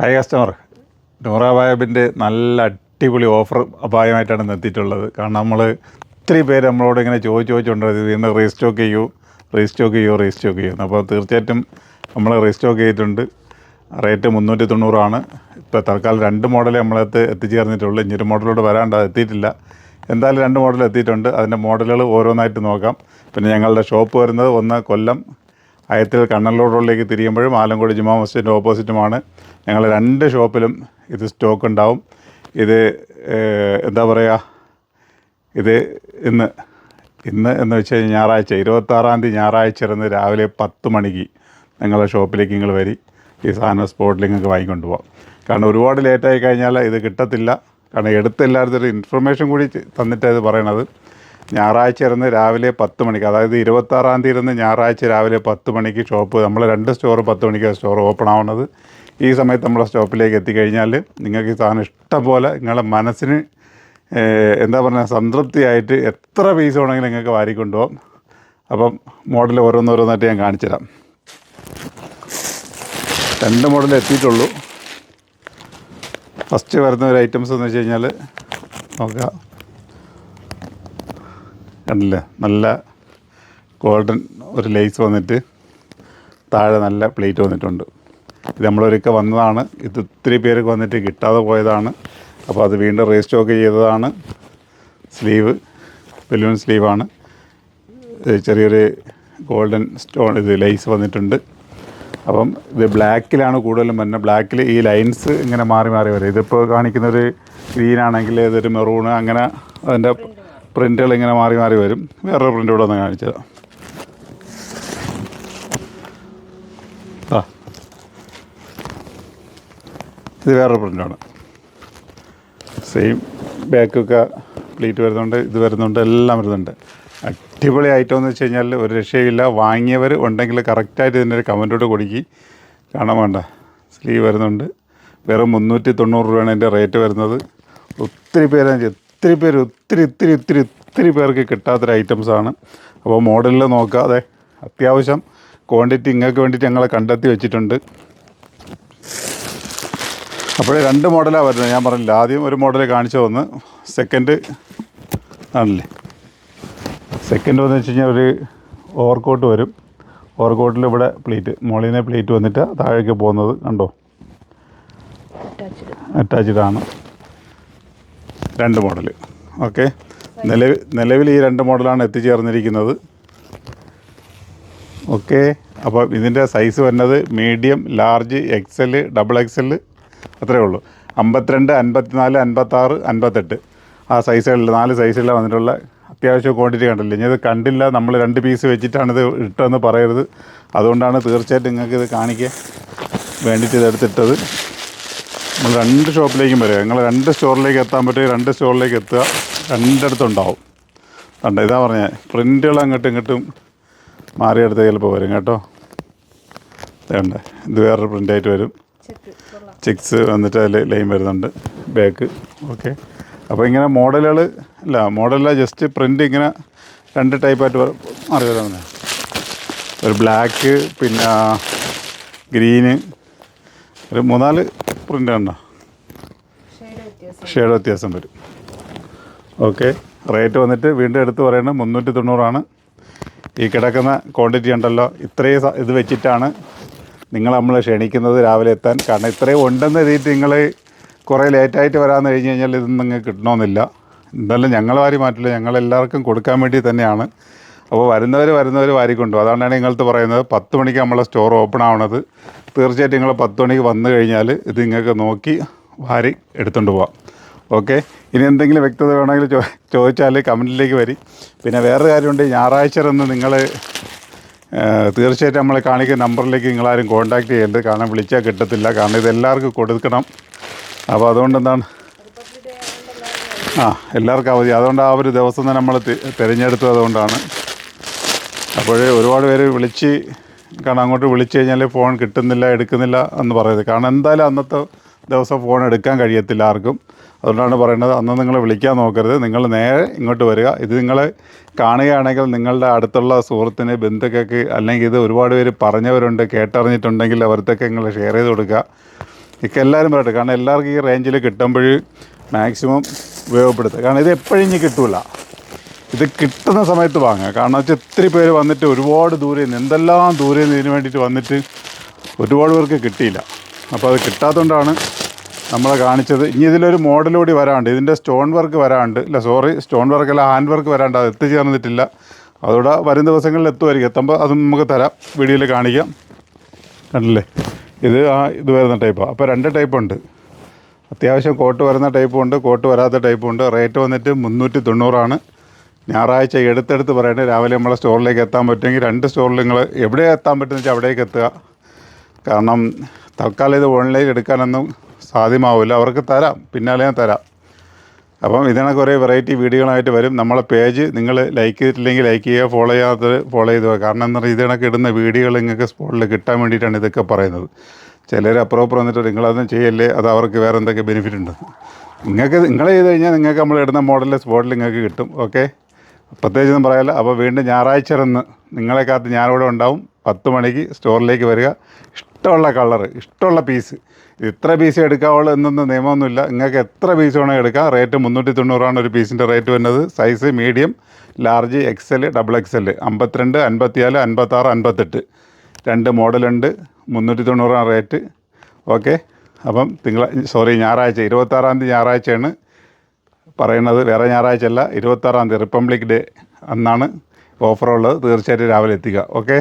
Hi customer Noora വായബിന്റെ നല്ല അടിപൊളി offer അപായമായിട്ടാണ് ഇന്ന് എത്തിയിട്ടുള്ളത് കാരണം നമ്മൾ ഒത്തിരി പേര് നമ്മളോട് ഇങ്ങനെ ചോദിച്ചു ചോദിച്ചുകൊണ്ടിരുന്നത് ഇതിന് റീസ്റ്റോക്ക് ചെയ്യൂ റീസ്റ്റോക്ക് ചെയ്യൂ റീസ്റ്റോക്ക് ചെയ്യൂ അപ്പോൾ തീർച്ചയായിട്ടും നമ്മൾ റീസ്റ്റോക്ക് ചെയ്തിട്ടുണ്ട്. റേറ്റ് മുന്നൂറ്റി തൊണ്ണൂറാണ് ഇപ്പോൾ തൽക്കാലം രണ്ട് മോഡലേ നമ്മളത് എത്തിച്ചേർന്നിട്ടുള്ളൂ. ഇനി ഒരു മോഡലോട് വരാണ്ട് അത് എത്തിയിട്ടില്ല. എന്തായാലും രണ്ട് മോഡൽ എത്തിയിട്ടുണ്ട്. അതിന്റെ മോഡലുകൾ ഓരോന്നായിട്ട് നോക്കാം. പിന്നെ ഞങ്ങളുടെ ഷോപ്പ് വരുന്നത് ഒന്ന് കൊല്ലം അയത്തിൽ കണ്ണല്ലൂർ റോഡിലേക്ക് തിരിയുമ്പോഴും ആലങ്കോട് ജുമാ മസ്ജിദിന്റെ ഓപ്പോസിറ്റുമാണ്. ഞങ്ങൾ രണ്ട് ഷോപ്പിലും ഇത് സ്റ്റോക്ക് ഉണ്ടാവും. ഇത് എന്താ പറയുക ഇത് ഇന്ന് ഇന്ന് എന്ന് വെച്ച് കഴിഞ്ഞാൽ ഞായറാഴ്ച ഇരുപത്താറാം തീയതി ഞായറാഴ്ച ഇരുന്ന് രാവിലെ പത്ത് മണിക്ക് നിങ്ങളുടെ ഷോപ്പിലേക്ക് നിങ്ങൾ വരി. ഈ സാധനം സ്പോട്ടിൽ നിങ്ങൾക്ക് വാങ്ങിക്കൊണ്ട് പോകാം കാരണം ഒരുപാട് ലേറ്റായി കഴിഞ്ഞാൽ ഇത് കിട്ടത്തില്ല. കാരണം എടുത്ത ഒരു ഇൻഫർമേഷൻ കൂടി തന്നിട്ടാണ് ഇത് പറയണത്. ഞായറാഴ്ച ഇരുന്ന് രാവിലെ പത്ത് മണിക്ക് അതായത് ഇരുപത്താറാം തീയതി ഇരുന്ന് ഞായറാഴ്ച രാവിലെ പത്ത് മണിക്ക് ഷോപ്പ് നമ്മൾ രണ്ട് സ്റ്റോർ പത്ത് മണിക്ക് സ്റ്റോർ ഓപ്പൺ ആവുന്നത്. ഈ സമയത്ത് നമ്മളെ സ്റ്റോപ്പിലേക്ക് എത്തിക്കഴിഞ്ഞാൽ നിങ്ങൾക്ക് ഈ സാധനം ഇഷ്ടം പോലെ നിങ്ങളുടെ മനസ്സിന് എന്താ പറയുക സംതൃപ്തിയായിട്ട് എത്ര പീസ് വേണമെങ്കിലും നിങ്ങൾക്ക് വാരിക്കൊണ്ടുപോകാം. അപ്പം മോഡൽ ഓരോന്നോരോന്നായിട്ട് ഞാൻ കാണിച്ചു തരാം രണ്ട് മോഡൽ എത്തിയിട്ടുള്ളൂ. ഫസ്റ്റ് വരുന്ന ഒരു ഐറ്റംസ് എന്ന് വെച്ച് കഴിഞ്ഞാൽ നോക്കാം. കണ്ടില്ലേ? നല്ല ഗോൾഡൻ ഒരു ലേസ് വന്നിട്ട് താഴെ നല്ല പ്ലേറ്റ് വന്നിട്ടുണ്ട്. ഇത് നമ്മളൊരുക്കെ വന്നതാണ്. ഇത് ഒത്തിരി പേർക്ക് വന്നിട്ട് കിട്ടാതെ പോയതാണ്. അപ്പോൾ അത് വീണ്ടും റീസ്റ്റോക്ക് ചെയ്തതാണ്. സ്ലീവ് ബലൂൺ സ്ലീവാണ് ചെറിയൊരു ഗോൾഡൻ സ്റ്റോൺ ഇത് ലൈസ് വന്നിട്ടുണ്ട്. അപ്പം ഇത് ബ്ലാക്കിലാണ് കൂടുതലും വരുന്നത്. ബ്ലാക്കിൽ ഈ ലൈൻസ് ഇങ്ങനെ മാറി മാറി വരും. ഇതിപ്പോൾ കാണിക്കുന്നൊരു ഗ്രീൻ ആണെങ്കിൽ ഇതൊരു മെറൂണ് അങ്ങനെ അതിന്റെ പ്രിന്റുകൾ ഇങ്ങനെ മാറി മാറി വരും. വേറൊരു പ്രിന്റ് കൂടെ ഒന്ന് കാണിച്ചത് ആ ഇത് വേറൊരു പ്രിന്റാണ് സെയിം ബാക്കൊക്കെ പ്ലീറ്റ് വരുന്നുണ്ട് ഇത് വരുന്നുണ്ട് എല്ലാം വരുന്നുണ്ട്. അടിപൊളി ഐറ്റം എന്ന് വെച്ച് കഴിഞ്ഞാൽ ഒരു രക്ഷയില്ല വാങ്ങിയവർ ഉണ്ടെങ്കിൽ കറക്റ്റായിട്ട് ഇതിന്റെ ഒരു കമന്റോട് കൊടുക്കി. കാണാൻ വേണ്ട. സ്ലീവ് വരുന്നുണ്ട്. വെറും മുന്നൂറ്റി തൊണ്ണൂറ് രൂപയാണ് അതിന്റെ റേറ്റ് വരുന്നത്. ഒത്തിരി പേര് ഒത്തിരി പേര് ഒത്തിരി ഒത്തിരി ഒത്തിരി ഒത്തിരി പേർക്ക് കിട്ടാത്തൊരു ഐറ്റംസാണ് അപ്പോൾ മോഡലിൽ നോക്കാതെ അത്യാവശ്യം ക്വാണ്ടിറ്റി ഇങ്ങൾക്ക് വേണ്ടിയിട്ട് ഞങ്ങളെ കണ്ടെത്തി വെച്ചിട്ടുണ്ട്. അപ്പോഴേ രണ്ട് മോഡലാണ് വരുന്നത്. ഞാൻ പറഞ്ഞില്ല ആദ്യം ഒരു മോഡൽ കാണിച്ചു വന്ന് സെക്കൻഡ് ആണല്ലേ? സെക്കൻഡ് വന്നു വെച്ച് കഴിഞ്ഞാൽ ഒരു ഓവർകോട്ട് വരും. ഓവർകോട്ടിൽ ഇവിടെ പ്ലേറ്റ് മോളിനെ പ്ലേറ്റ് വന്നിട്ട് താഴേക്ക് പോകുന്നത്. കണ്ടോ? അറ്റാച്ച്ഡ് ആണ്. രണ്ട് മോഡൽ. ഓക്കെ. നിലവിൽ നിലവിൽ ഈ രണ്ട് മോഡലാണ് എത്തിച്ചേർന്നിരിക്കുന്നത്. ഓക്കെ. അപ്പോൾ ഇതിന്റെ സൈസ് വരുന്നത് medium large XL double XL അത്രേ ഉള്ളൂ. അമ്പത്തിരണ്ട് അൻപത്തിനാല് അൻപത്താറ് അൻപത്തെട്ട്. ആ സൈസുകളിൽ നാല് സൈസുകളിൽ വന്നിട്ടുള്ള അത്യാവശ്യം ക്വാണ്ടിറ്റി കണ്ടില്ല? ഇനി ഇത് കണ്ടില്ല നമ്മൾ രണ്ട് പീസ് വെച്ചിട്ടാണ് ഇത് ഇട്ടതെന്ന് പറയരുത്. അതുകൊണ്ടാണ് തീർച്ചയായിട്ടും നിങ്ങൾക്ക് ഇത് കാണിക്കാൻ വേണ്ടിയിട്ട് ഇത് എടുത്തിട്ടത്. നമ്മൾ രണ്ട് ഷോപ്പിലേക്കും വരിക. നിങ്ങൾ രണ്ട് സ്റ്റോറിലേക്ക് എത്താൻ പറ്റുക രണ്ട് സ്റ്റോറിലേക്ക് എത്തുക. രണ്ടിടത്തുണ്ടാവും. കണ്ട? ഇതാ പറഞ്ഞത് പ്രിന്റുകൾ അങ്ങോട്ടും ഇങ്ങോട്ടും മാറിയെടുത്ത് ചിലപ്പോൾ വരും കേട്ടോ. വേണ്ട ഇത് വേറൊരു പ്രിന്റായിട്ട് വരും. ചിക്സ് വന്നിട്ട് അതിൽ ലൈൻ വരുന്നുണ്ട്. ബാക്ക് ഓക്കെ അപ്പോൾ ഇങ്ങനെ മോഡലുകൾ അല്ല മോഡലല്ല ജസ്റ്റ് പ്രിന്റ് ഇങ്ങനെ രണ്ട് ടൈപ്പായിട്ട് മാറി വരുന്നത് ഒരു ബ്ലാക്ക് പിന്നെ ഗ്രീന് ഒരു മൂന്നാൽ പ്രിന്റ് ആണ് ഷെയ്ഡ് വ്യത്യാസം വരും. ഓക്കെ. റേറ്റ് വന്നിട്ട് വീണ്ടും എടുത്ത് പറയുന്നത് മുന്നൂറ്റി തൊണ്ണൂറാണ് ഈ കിടക്കുന്ന ക്വാണ്ടിറ്റി ഉണ്ടല്ലോ. ഇത്രയും ഇത് വെച്ചിട്ടാണ് നിങ്ങൾ നമ്മൾ ക്ഷണിക്കുന്നത് രാവിലെ എത്താൻ. കാരണം ഇത്രയും ഉണ്ടെന്ന് എഴുതിയിട്ട് നിങ്ങൾ കുറേ ലേറ്റായിട്ട് വരാമെന്ന് കഴിഞ്ഞ് കഴിഞ്ഞാൽ ഇതൊന്നും നിങ്ങൾക്ക് കിട്ടണമെന്നില്ല. എന്തായാലും ഞങ്ങൾ വാരി മാറ്റില്ല. ഞങ്ങളെല്ലാവർക്കും കൊടുക്കാൻ വേണ്ടി തന്നെയാണ്. അപ്പോൾ വരുന്നവർ വരുന്നവർ വാരിക്കൊണ്ടു. അതുകൊണ്ടാണ് നിങ്ങളത് പറയുന്നത്. പത്ത് മണിക്ക് നമ്മളെ സ്റ്റോർ ഓപ്പൺ ആവണത്. തീർച്ചയായിട്ടും നിങ്ങൾ പത്ത് മണിക്ക് വന്നു കഴിഞ്ഞാൽ ഇത് നിങ്ങൾക്ക് നോക്കി വാരി എടുത്തുകൊണ്ട് പോവാം. ഓക്കെ? ഇനി എന്തെങ്കിലും വ്യക്തത വേണമെങ്കിൽ ചോ ചോദിച്ചാൽ കമന്റിലേക്ക് വരി. പിന്നെ വേറൊരു കാര്യമുണ്ട്. ഞായറാഴ്ച എന്ന് നിങ്ങൾ തീർച്ചയായിട്ടും നമ്മളെ കാണിക്കുന്ന നമ്പറിലേക്ക് നിങ്ങളാരും കോൺടാക്റ്റ് ചെയ്യരുത്. കാരണം വിളിച്ചാൽ കിട്ടത്തില്ല. കാരണം ഇത് എല്ലാവർക്കും കൊടുക്കണം. അപ്പോൾ അതുകൊണ്ട് എന്താണ് ആ എല്ലാവർക്കും അവധി. അതുകൊണ്ട് ആ ഒരു ദിവസം തന്നെ നമ്മൾ തിരഞ്ഞെടുത്തത് അതുകൊണ്ടാണ്. അപ്പോൾ ഒരുപാട് പേര് വിളിച്ച് കാരണം അങ്ങോട്ട് വിളിച്ചു കഴിഞ്ഞാൽ ഫോൺ കിട്ടുന്നില്ല എടുക്കുന്നില്ല എന്ന് പറയുന്നത്. കാരണം എന്തായാലും അന്നത്തെ ദിവസം ഫോൺ എടുക്കാൻ കഴിയത്തില്ല ആർക്കും. അതുകൊണ്ടാണ് പറയുന്നത് അന്ന് നിങ്ങൾ വിളിക്കാൻ നോക്കരുത്. നിങ്ങൾ നേരെ ഇങ്ങോട്ട് വരിക. ഇത് നിങ്ങൾ കാണുകയാണെങ്കിൽ നിങ്ങളുടെ അടുത്തുള്ള സുഹൃത്തിന് ബന്ധുക്കൾക്ക് അല്ലെങ്കിൽ ഇത് ഒരുപാട് പേര് പറഞ്ഞവരുണ്ട് കേട്ടറിഞ്ഞിട്ടുണ്ടെങ്കിൽ അവർത്തൊക്കെ നിങ്ങൾ ഷെയർ ചെയ്ത് കൊടുക്കുക. ഇതൊക്കെ എല്ലാവരും പറയട്ടെ. കാരണം എല്ലാവർക്കും ഈ റേഞ്ചിൽ കിട്ടുമ്പോൾ മാക്സിമം ഉപയോഗപ്പെടുത്തുക. കാരണം ഇത് എപ്പോഴും ഇനി കിട്ടൂല. ഇത് കിട്ടുന്ന സമയത്ത് വാങ്ങുക. കാരണം വെച്ചാൽ ഒത്തിരി പേര് വന്നിട്ട് ഒരുപാട് ദൂരെ നിന്ന് എന്തെല്ലാം ദൂരെ നിന്ന് ഇതിന് വേണ്ടിയിട്ട് വന്നിട്ട് ഒരുപാട് പേർക്ക് കിട്ടിയില്ല. അപ്പോൾ അത് കിട്ടാത്തതുകൊണ്ടാണ് നമ്മളെ കാണിച്ചത്. ഇനി ഇതിലൊരു മോഡൽ കൂടി വരാണ്ട്. ഇതിന്റെ സ്റ്റോൺ വർക്ക് വരാണ്ട്. ഇല്ല സോറി സ്റ്റോൺ വർക്ക് അല്ല ഹാൻഡ് വർക്ക് വരാണ്ട്. അത് എത്തിച്ചേർന്നിട്ടില്ല അതോടെ വരും ദിവസങ്ങളിൽ എത്തുമായിരിക്കും. എത്തുമ്പോൾ അത് നമുക്ക് തരാം. വീഡിയോയിൽ കാണിക്കാം. കണ്ടില്ലേ? ഇത് ആ ഇത് വരുന്ന ടൈപ്പാണ് അപ്പോൾ രണ്ട് ടൈപ്പ് ഉണ്ട്. അത്യാവശ്യം കോട്ട് വരുന്ന ടൈപ്പും ഉണ്ട്. കോട്ട് വരാത്ത ടൈപ്പും ഉണ്ട്. റേറ്റ് വന്നിട്ട് മുന്നൂറ്റി തൊണ്ണൂറാണ്. ഞായറാഴ്ച എടുത്തെടുത്ത് പറയണേ രാവിലെ നമ്മളെ സ്റ്റോറിലേക്ക് എത്താൻ പറ്റുമെങ്കിൽ രണ്ട് സ്റ്റോറിൽ നിങ്ങൾ എവിടെ എത്താൻ പറ്റുന്ന വെച്ചാൽ അവിടേക്ക് എത്തുക. കാരണം തൽക്കാലം ഇത് ഓൺലൈനിൽ എടുക്കാനൊന്നും സാധ്യമാവില്ല. അവർക്ക് തരാം പിന്നാലെ ഞാൻ തരാം. അപ്പം ഇതിനെ കുറേ വെറൈറ്റി വീഡിയോകളായിട്ട് വരും. നമ്മളെ പേജ് നിങ്ങൾ ലൈക്ക് ചെയ്തിട്ടില്ലെങ്കിൽ ലൈക്ക് ചെയ്യുക ഫോളോ ചെയ്യാത്തത് ഫോളോ ചെയ്തു കാരണം എന്താ പറയുക ഇതിനൊക്കെ ഇടുന്ന വീഡിയോകൾ നിങ്ങൾക്ക് സ്പോട്ടിൽ കിട്ടാൻ വേണ്ടിയിട്ടാണ് ഇതൊക്കെ പറയുന്നത്. ചിലർ അപ്രോപ്പർ വന്നിട്ട് നിങ്ങളതൊന്നും ചെയ്യല്ലേ? അത് അവർക്ക് വേറെ എന്തൊക്കെ ബെനിഫിറ്റ് ഉണ്ട്? നിങ്ങൾക്ക് നിങ്ങൾ ചെയ്ത് കഴിഞ്ഞാൽ നിങ്ങൾക്ക് നമ്മൾ ഇടുന്ന മോഡലിൽ സ്പോട്ടിൽ നിങ്ങൾക്ക് കിട്ടും. ഓക്കെ? പ്രത്യേകിച്ചൊന്നും പറയാല്ല അപ്പോൾ വീണ്ടും ഞായറാഴ്ച ഇറന്ന് നിങ്ങളെ കാത്ത് ഞാനിവിടെ ഉണ്ടാവും. പത്ത് മണിക്ക് സ്റ്റോറിലേക്ക് വരിക. ഇഷ്ടമുള്ള കളർ ഇഷ്ടമുള്ള പീസ്. ഇത്ര പീസ് എടുക്കാവുള്ളൂ എന്നൊന്നും നിയമമൊന്നുമില്ല. നിങ്ങൾക്ക് എത്ര പീസ് വേണമെങ്കിൽ എടുക്കാം. റേറ്റ് മുന്നൂറ്റി തൊണ്ണൂറാണ് ഒരു പീസിന്റെ റേറ്റ് വരുന്നത്. Size medium large XL double XL അമ്പത്തിരണ്ട് അൻപത്തിനാല് അൻപത്താറ് അൻപത്തെട്ട്. രണ്ട് മോഡലുണ്ട്. മുന്നൂറ്റി തൊണ്ണൂറാണ് റേറ്റ്. ഓക്കെ. അപ്പം തിങ്കള സോറി ഞായറാഴ്ച. ഇരുപത്താറാം തീയതി ഞായറാഴ്ചയാണ്. പറയുന്നത് വേറെ ഞായറാഴ്ച അല്ല ഇരുപത്താറാം തീയതി റിപ്പബ്ലിക് ഡേ അന്നാണ് ഓഫറുള്ളത് തീർച്ചയായിട്ടും രാവിലെ എത്തിക്കുക. ഓക്കെ